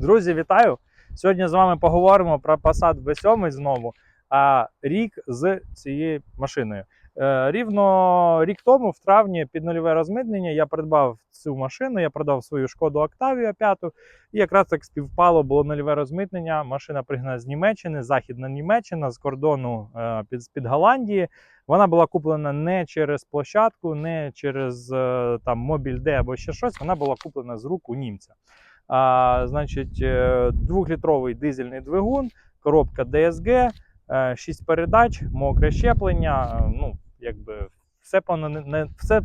Друзі, вітаю! Сьогодні з вами поговоримо про Passat B7 знову. А рік з цією машиною. Е, Рівно рік тому, в травні, під нульове розмитнення, я придбав цю машину. Я продав свою шкоду Octavia 5. І якраз так співпало, було нульове розмитнення. Машина пригнана з Німеччини, Західна Німеччина, з кордону е, під, під Голландії. Вона була куплена не через площадку, не через е, там Д або ще щось. Вона була куплена з рук у німця. А, значить, е, двохлітровий дизельний двигун, коробка DSG, 6 передач, мокре щеплення. е, Ну, якби все по, все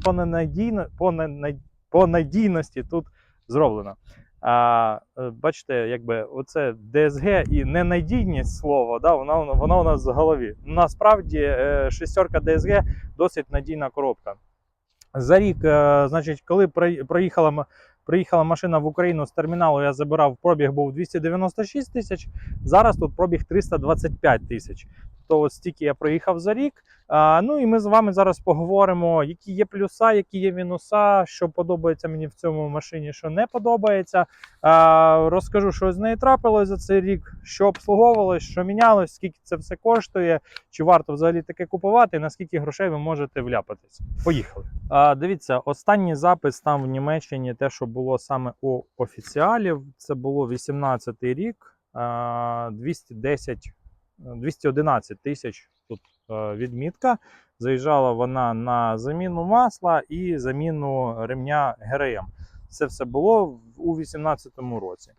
по, надійності тут зроблено. А, е, бачите, якби оце DSG і ненадійність слова, да, воно, воно у нас в голові. Насправді, е, шестерка DSG досить надійна коробка. За рік, е, значить, коли проїхала, приїхала машина в Україну з терміналу, я забирав, пробіг був 296 тисяч, зараз тут пробіг 325 тисяч. То от стільки я проїхав за рік. А, ну і ми з вами зараз поговоримо, які є плюса, які є мінуса, що подобається мені в цьому машині, що не подобається. А, розкажу, що з нею трапилось за цей рік, що обслуговувалось, що мінялось, скільки це все коштує, чи варто взагалі таке купувати, і на грошей ви можете вляпатись. Поїхали. А, дивіться, останній запис там в Німеччині, те, що було саме у офіціалів, це було 18-й рік, а, 210, 211 тисяч тут е, відмітка. Заїжджала вона на заміну масла і заміну ремня ГРМ. Це все було у 2018 році.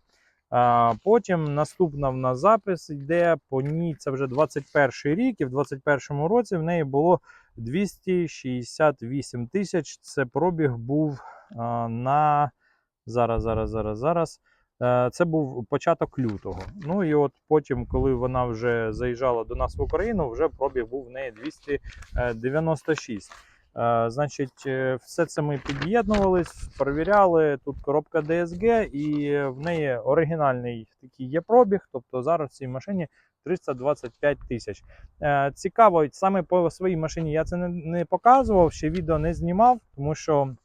Потім наступна в нас запис йде по ній. Це вже 21 рік, і в 21 році в неї було 268 тисяч. Це пробіг був на зараз, зараз, зараз, зараз. Е, Це був початок лютого. Ну і от потім, коли вона вже заїжджала до нас в Україну, вже пробіг був в неї 296. Е, Значить, е, все це ми під'єднувались, перевіряли. Тут коробка DSG, і в неї оригінальний такий є пробіг. Тобто зараз в цій машині 325 тисяч. Цікаво, саме по своїй машині я це не, показував, ще відео не знімав, тому що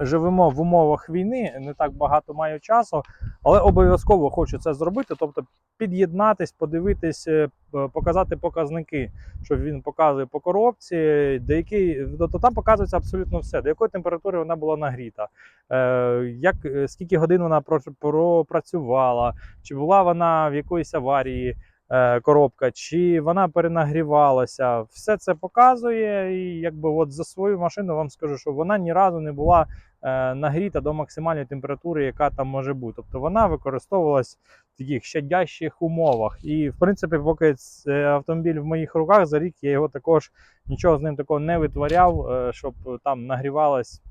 живемо в умовах війни, не так багато маю часу, але обов'язково хочу це зробити. Тобто під'єднатись, подивитись, е, показати показники, що він показує по коробці, до якої, тобто там показується абсолютно все, до якої температури вона була нагріта, е, як, е, скільки годин вона пропрацювала, чи була вона в якоїсь аварії. Е, Коробка, чи вона перенагрівалася, все це показує. І якби от за свою машину вам скажу, що вона ні разу не була е, нагріта до максимальної температури, яка там може бути. Тобто вона використовувалась в таких щадящих умовах. І в принципі, поки автомобіль в моїх руках за рік я його також нічого з ним такого не витворяв, е, щоб там нагрівалась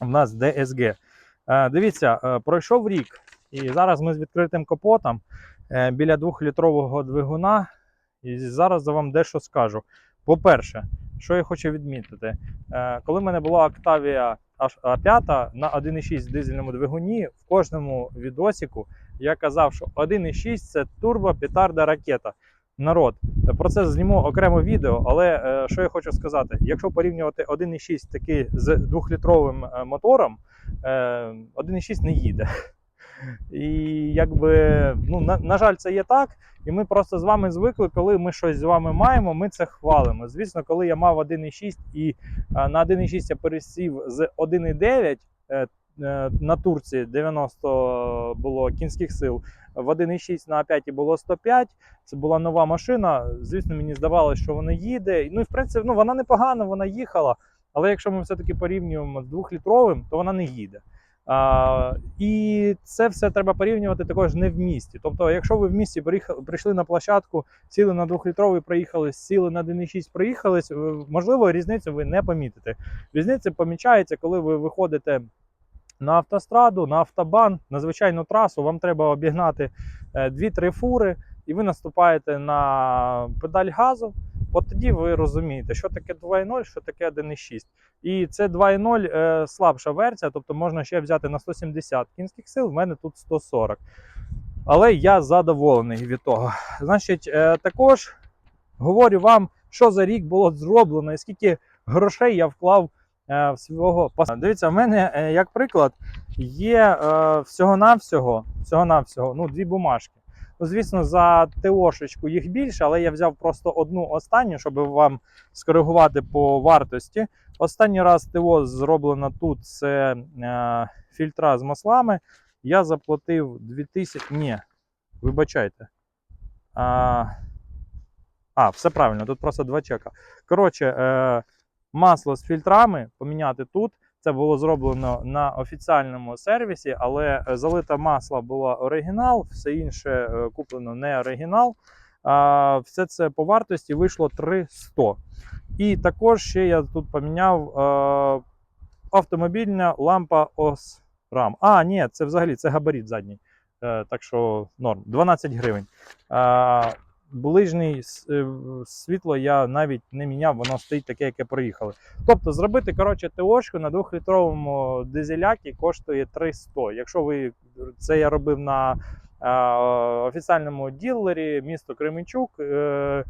в нас. Е, Дивіться, пройшов рік, і зараз ми з відкритим капотом біля 2-літрового двигуна. І зараз я вам дещо скажу. По-перше, що я хочу відмітити, Е, коли в мене була Octavia А5 на 1,6 дизельному двигуні, в кожному відосіку я казав, що 1,6 це турбо петарда ракета. Народ, про це зніму окремо відео, але е, що я хочу сказати: якщо порівнювати 1,6 таки з 2-літровим е, мотором, е, 1,6 не їде. І якби, ну, на, на жаль, це є так. І ми просто з вами звикли, коли ми щось з вами маємо, ми це хвалимо. Звісно, коли я мав 1,6 і на 1,6 я пересів з 1,9 е, е, на турці 90 було кінських сил. В 1,6 на А5 було 105. Це була нова машина. Звісно, мені здавалося, що вона їде. Ну і в принципі, ну вона непогано, вона їхала. Але якщо ми все-таки порівнюємо з двохлітровим, то вона не їде. А, і це все треба порівнювати також не в місті. Тобто, якщо ви в місті приїхали, прийшли на площадку, сіли на двохлітровий, проїхали, сіли на 1,6, проїхались, е, можливо, різницю ви не помітите. Різниця помічається, коли ви виходите на автостраду, на автобан, на звичайну трасу, вам треба обігнати е, 2-3 фури, і ви наступаєте на педаль газу. От тоді ви розумієте, що таке 2.0, що таке 1.6. І це 2.0 е, слабша версія, тобто можна ще взяти на 170 кінських сил, в мене тут 140. Але я задоволений від того. Значить, е, також говорю вам, що за рік було зроблено і скільки грошей я вклав е, свого пас- Дивіться, в мене, як приклад, є всього-навсього, всього-навсього ну, дві бумажки. Ну, звісно, за ТОшечку їх більше, але я взяв просто одну останню, щоб вам скоригувати по вартості. Останній раз ТО зроблено тут це е, фільтра з маслами. Я заплатив 2000. Ні, вибачайте. А, а, все правильно, тут просто два чека. Коротше, е, масло з фільтрами поміняти тут. Це було зроблено на офіціальному сервісі, але е, залита масло була оригінал, все інше е, куплено не оригінал. Все це по вартості вийшло 300. І також ще я тут поміняв е, автомобільна лампа OSRAM. А, ні, це взагалі це габарит задній. Так що норм. 12 гривень. Ближній е, світло я навіть не міняв, воно стоїть таке, яке проїхали. Тобто зробити коротше, ТОшку на 2-літровому дизелякі коштує 300. Якщо ви це я робив на е, офіціальному ділері, місто Кременчук. Е,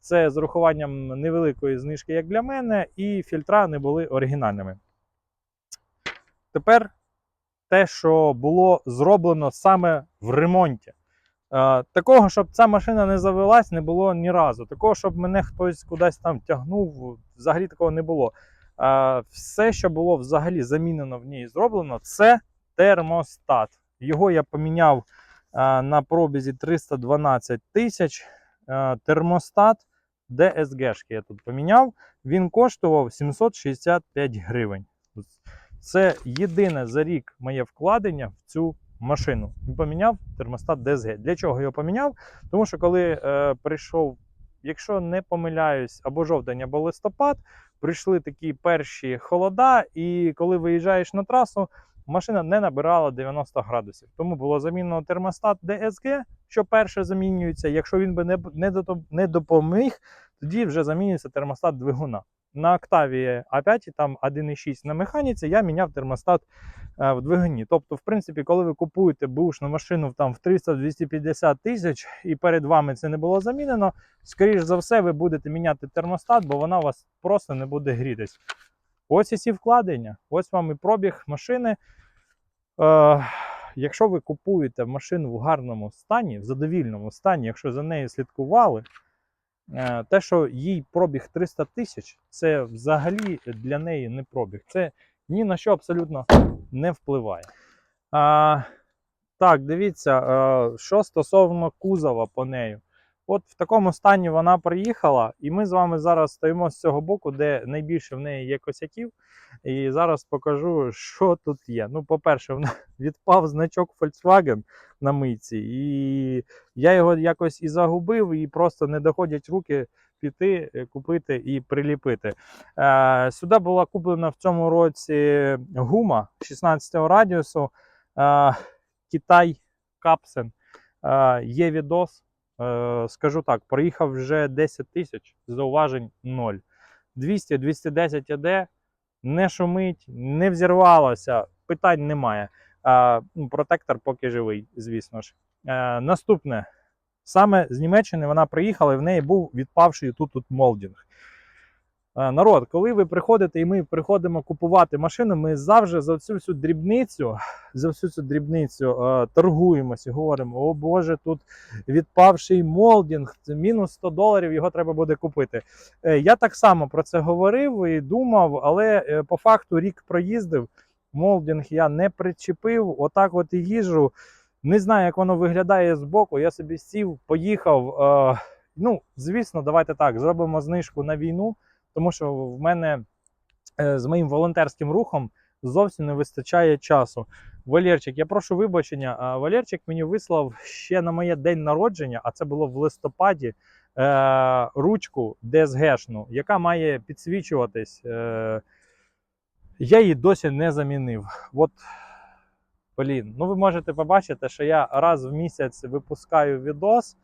це з урахуванням невеликої знижки, як для мене, і фільтра не були оригінальними. Тепер те, що було зроблено саме в ремонті. Е, такого, щоб ця машина не завелась, не було ні разу. Такого, щоб мене хтось кудись там тягнув, взагалі такого не було. Е, все, що було взагалі замінено в ній зроблено, це термостат. Його я поміняв е, на пробізі 312 тисяч. Термостат DSG я тут поміняв. Він коштував 765 гривень. Це єдине за рік моє вкладення в цю машину. Поміняв термостат DSG. Для чого його поміняв? Тому що коли е, прийшов, якщо не помиляюсь, або жовтень, або листопад, прийшли такі перші холода, і коли виїжджаєш на трасу, машина не набирала 90 градусів. Тому було замінено термостат DSG, що перше замінюється. Якщо він би не, не допоміг, тоді вже замінюється термостат двигуна. На Octavia A5, там 1.6 на механіці, я міняв термостат е, в двигуні. Тобто, в принципі, коли ви купуєте бушну машину там, в 300-250 тисяч і перед вами це не було замінено, скоріш за все, ви будете міняти термостат, бо вона у вас просто не буде грітись. Ось і ці вкладення, ось вам і пробіг машини. Е, якщо ви купуєте машину в гарному стані, в задовільному стані, якщо за нею слідкували, те, що їй пробіг 300 тисяч, це взагалі для неї не пробіг. Це ні на що абсолютно не впливає. А, так, дивіться, е, що стосовно кузова по нею. От в такому стані вона приїхала, і ми з вами зараз стоїмо з цього боку, де найбільше в неї є косяків. І зараз покажу, що тут є. Ну, по-перше, відпав значок Volkswagen на мийці, і я його якось і загубив, і просто не доходять руки піти, е, купити і приліпити. Е, сюди була куплена в цьому році гума 16 радіусу. Е, Китай Капсен. Е, є відос. Е, скажу так, проїхав вже 10 тисяч, зауважень 0. 200-210 АД, не шумить, не взірвалося, питань немає. Ну, протектор поки живий, звісно ж. Е, наступне. Саме з Німеччини вона приїхала і в неї був відпавший тут молдінг. Е, Народ, коли ви приходите і ми приходимо купувати машину, ми завжди за всю дрібницю, за всю цю дрібницю е, торгуємося і говоримо: о Боже, тут відпавший молдінг, це мінус 100 доларів, його треба буде купити. Е, я так само про це говорив і думав, але по факту рік проїздив. Молдінг я не причепив, отак от і їжджу. Не знаю, як воно виглядає збоку. Я собі сів, поїхав. Е, ну, звісно, давайте так, зробимо знижку на війну, тому що в мене е, з моїм волонтерським рухом зовсім не вистачає часу. Валерчик, я прошу вибачення. а Валерчик мені вислав ще на моє день народження, а це було в листопаді. Е, ручку DSG-шну, яка має підсвічуватись. Е, я її досі не замінив. От, блін, ну ви можете побачити, що я раз в місяць випускаю відос,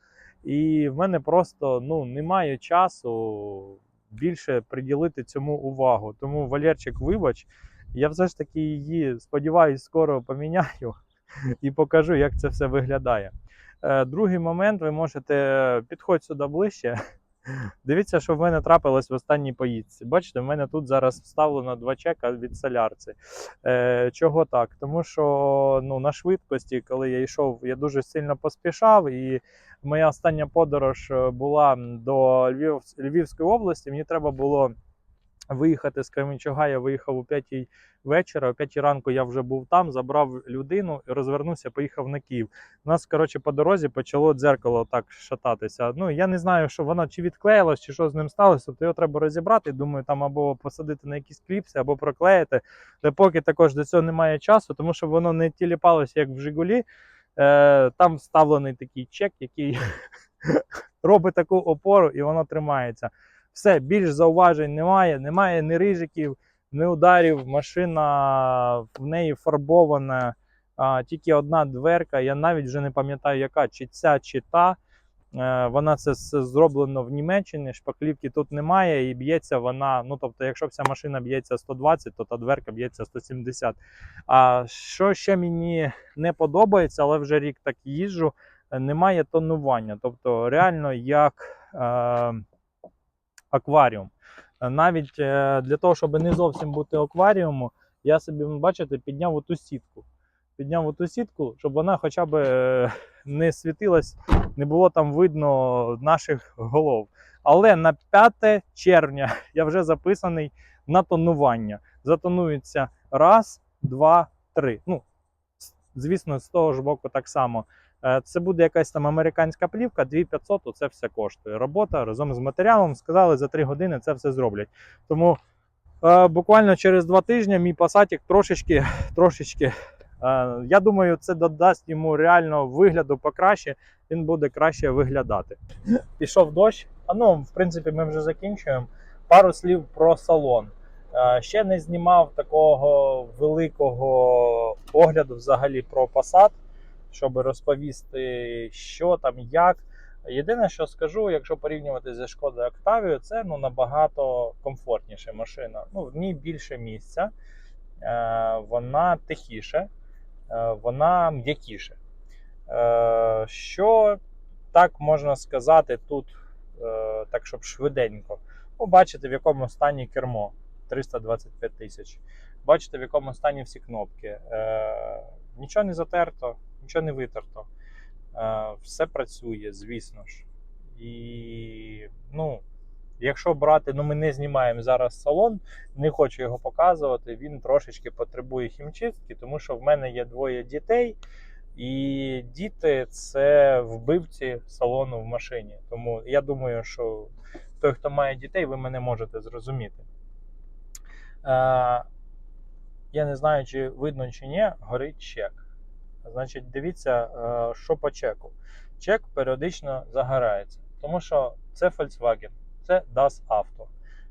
і в мене просто ну, немає часу більше приділити цьому увагу. Тому, Валерчик, вибач, я все ж таки її, сподіваюсь, скоро поміняю і покажу, як це все виглядає. Е, Другий момент, ви можете підходь сюди ближче. Дивіться, що в мене трапилось в останній поїздці. Бачите, в мене тут зараз вставлено два чека від солярці. Е, чого так? Тому що ну, на швидкості, коли я йшов, я дуже сильно поспішав, і моя остання подорож е, була до Львів, Львівської області. Мені треба було виїхати з Кременчуга. Я виїхав о 5 вечора, о 5 ранку я вже був там, забрав людину розвернувся, поїхав на Київ. У нас, коротше, по дорозі почало дзеркало так шататися. Ну, я не знаю, що воно чи відклеїлось, чи що з ним сталося. Тобто його треба розібрати. Думаю, там або посадити на якісь кліпси, або проклеїти. Але поки також до цього немає часу, тому що воно не тіліпалося, як в Жигулі. Е, там вставлений такий чек, який робить таку опору, і воно тримається. Все, більш зауважень немає, немає ні рижиків, ні ударів. Машина в неї фарбована. Тільки одна дверка. Я навіть вже не пам'ятаю, яка чи ця, чи та. Е, вона це зроблено в Німеччині. Шпаклівки тут немає, і б'ється вона. Ну тобто, якщо вся машина б'ється 120, то та дверка б'ється 170. А що ще мені не подобається, але вже рік так їжджу, е, немає тонування. Тобто, реально як е, акваріум. Е, Навіть е, для того, щоб не зовсім бути акваріумом, я собі, бачите, підняв оту сітку. Підняв оту сітку, щоб вона хоча б е, не світилась, не було там видно наших голов. Але на 5 червня я вже записаний на тонування. Затонується раз, два, три. Ну, звісно, з того ж боку так само. Е, Це буде якась там американська плівка, 2500, це все коштує. Робота разом з матеріалом сказали, за 3 години це все зроблять. Тому е, буквально через 2 тижні мій пасатік трошечки, трошечки, е, я думаю, це додасть йому реально вигляду покраще, він буде краще виглядати. Пішов дощ. А ну, в принципі, ми вже закінчуємо. Пару слів про салон. Е, Ще не знімав такого великого огляду взагалі про Passat, щоб розповісти, що там, як. Єдине, що скажу, якщо порівнювати зі Шкодою Octavia, це ну, набагато комфортніша машина. Ну, в ній більше місця, е, вона тихіше, е, вона м'якіше. Е, що так можна сказати тут, е, так щоб швиденько. Ну, бачите, в якому стані кермо 325 тисяч. Бачите, в якому стані всі кнопки. Е, нічого не затерто, нічого не витерто. Е, все працює, звісно ж. І ну, якщо брати, ну ми не знімаємо зараз салон, не хочу його показувати. Він трошечки потребує хімчистки, тому що в мене є двоє дітей. І діти це вбивці салону в машині. Тому я думаю, що той, хто має дітей, ви мене можете зрозуміти. Е, я не знаю, чи видно чи ні, горить чек. Значить, дивіться, е, що по чеку. Чек періодично загорається, тому що це Volkswagen, це Das Auto.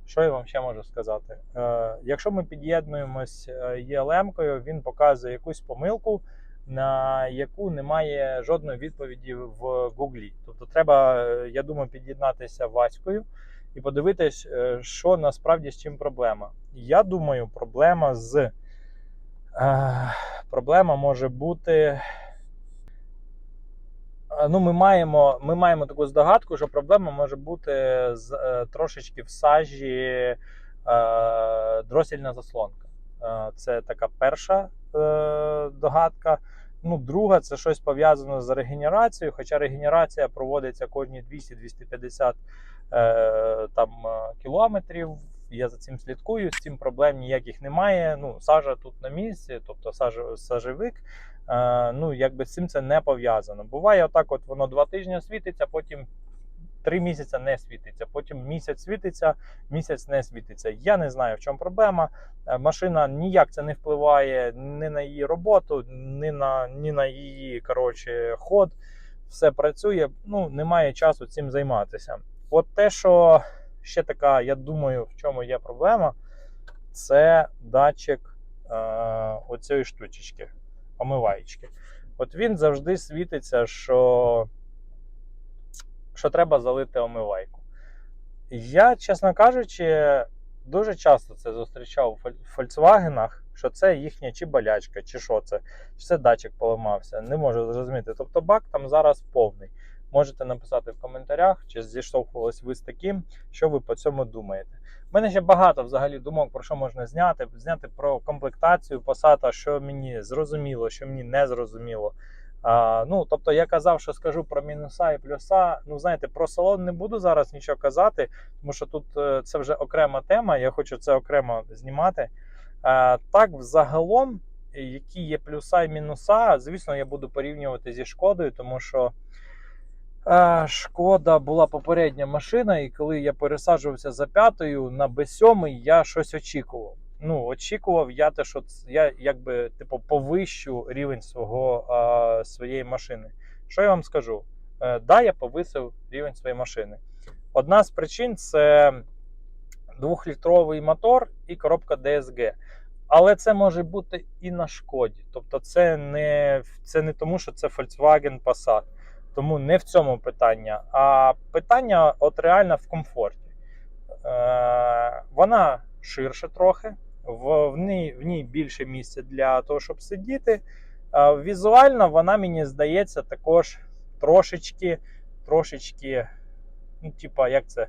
Що я вам ще можу сказати? Е, якщо ми під'єднуємось ЄЛМ-кою, він показує якусь помилку, на яку немає жодної відповіді в Гуглі. Тобто, треба, е, я думаю, під'єднатися Ваською і подивитись, е, що насправді з чим проблема. Я думаю, проблема з. Проблема може бути. Е, Ну, ми маємо, ми маємо таку здогадку, що проблема може бути з е, трошечки в сажі е, дросільна заслонка. Е, це така перша е, догадка. Ну, друга, це щось пов'язане з регенерацією, хоча регенерація проводиться кожні 200-250 е, там, е, кілометрів. Я за цим слідкую, з цим проблем ніяких немає. Ну, сажа тут на місці, тобто сажа, сажевик. Е, ну, якби з цим це не пов'язано. Буває отак, от воно два тижні світиться, потім три місяці не світиться, потім місяць світиться, місяць не світиться. Я не знаю, в чому проблема. Е, Машина ніяк це не впливає ні на її роботу, ні на, ні на її коротше, ход. Все працює, ну немає часу цим займатися. От те, що ще така, я думаю, в чому є проблема, це датчик е, оцієї штучечки, омиваєчки. От він завжди світиться, що, що треба залити омивайку. Я, чесно кажучи, дуже часто це зустрічав у Фоль- Фольксвагенах, що це їхня чи болячка, чи що це, чи це датчик поламався. Не можу зрозуміти. Тобто бак там зараз повний. Можете написати в коментарях, чи зіштовхувались ви з таким, що ви по цьому думаєте. У мене ще багато взагалі думок про що можна зняти. Зняти про комплектацію Passat, що мені зрозуміло, що мені не зрозуміло. А, ну, тобто я казав, що скажу про мінуса і плюса. Ну, знаєте, про салон не буду зараз нічого казати, тому що тут е, це вже окрема тема. Я хочу це окремо знімати. А, так, взагалом, які є плюса і мінуса, звісно, я буду порівнювати зі шкодою, тому що. Е, Шкода була попередня машина, і коли я пересаджувався за п'ятою на Б7, я щось очікував. Ну, очікував я те, що я якби типу повищу рівень свого, а, своєї машини. Що я вам скажу? Е, да, я повисив рівень своєї машини. Одна з причин це двохлітровий мотор і коробка DSG. Але це може бути і на шкоді. Тобто, це не, це не тому, що це Volkswagen Passat. Тому не в цьому питання, а питання от реально в комфорті. Е, вона ширша трохи, в, в, ній, в ній більше місця для того, щоб сидіти. Е, візуально вона мені здається також трошечки, трошечки, ну, типа, як це,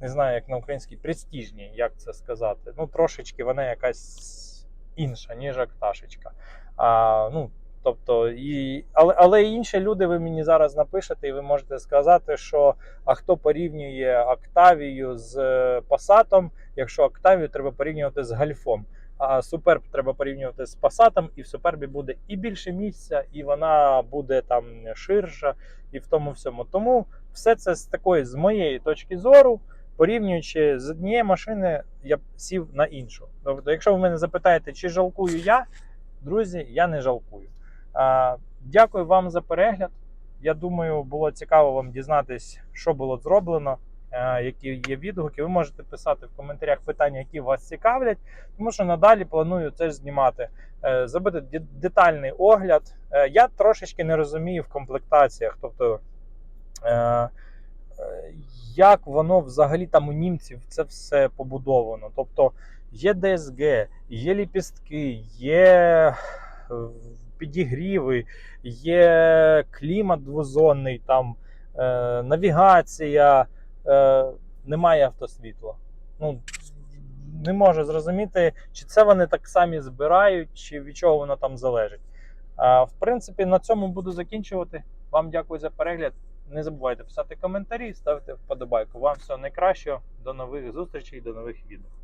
не знаю, як на українській, престижній, як це сказати. Ну, трошечки вона якась інша, ніж Акташечка. А, ну, Тобто, і, але, але інші люди ви мені зараз напишете, і ви можете сказати, що а хто порівнює Октавію з е, Passat, якщо Октавію треба порівнювати з Гальфом. А Суперб треба порівнювати з Passat, і в Супербі буде і більше місця, і вона буде там ширша, і в тому всьому. Тому все це з такої, з моєї точки зору, порівнюючи з однієї машини, я сів на іншу. Тобто, якщо ви мене запитаєте, чи жалкую я, друзі, я не жалкую. Дякую вам за перегляд. Я думаю, було цікаво вам дізнатись, що було зроблено, е, які є відгуки. Ви можете писати в коментарях питання, які вас цікавлять, тому що надалі планую це знімати. Е, Зробити детальний огляд. Е, Я трошечки не розумію в комплектаціях, тобто. Як воно взагалі там у німців це все побудовано? Тобто є DSG, є ліпістки, є підігріви, є клімат двозонний, там е, навігація, е, немає автосвітла. Ну, не можу зрозуміти, чи це вони так самі збирають, чи від чого воно там залежить. А, в принципі, на цьому буду закінчувати. Вам дякую за перегляд. Не забувайте писати коментарі, ставити вподобайку. Вам всього найкращого. До нових зустрічей, до нових відео.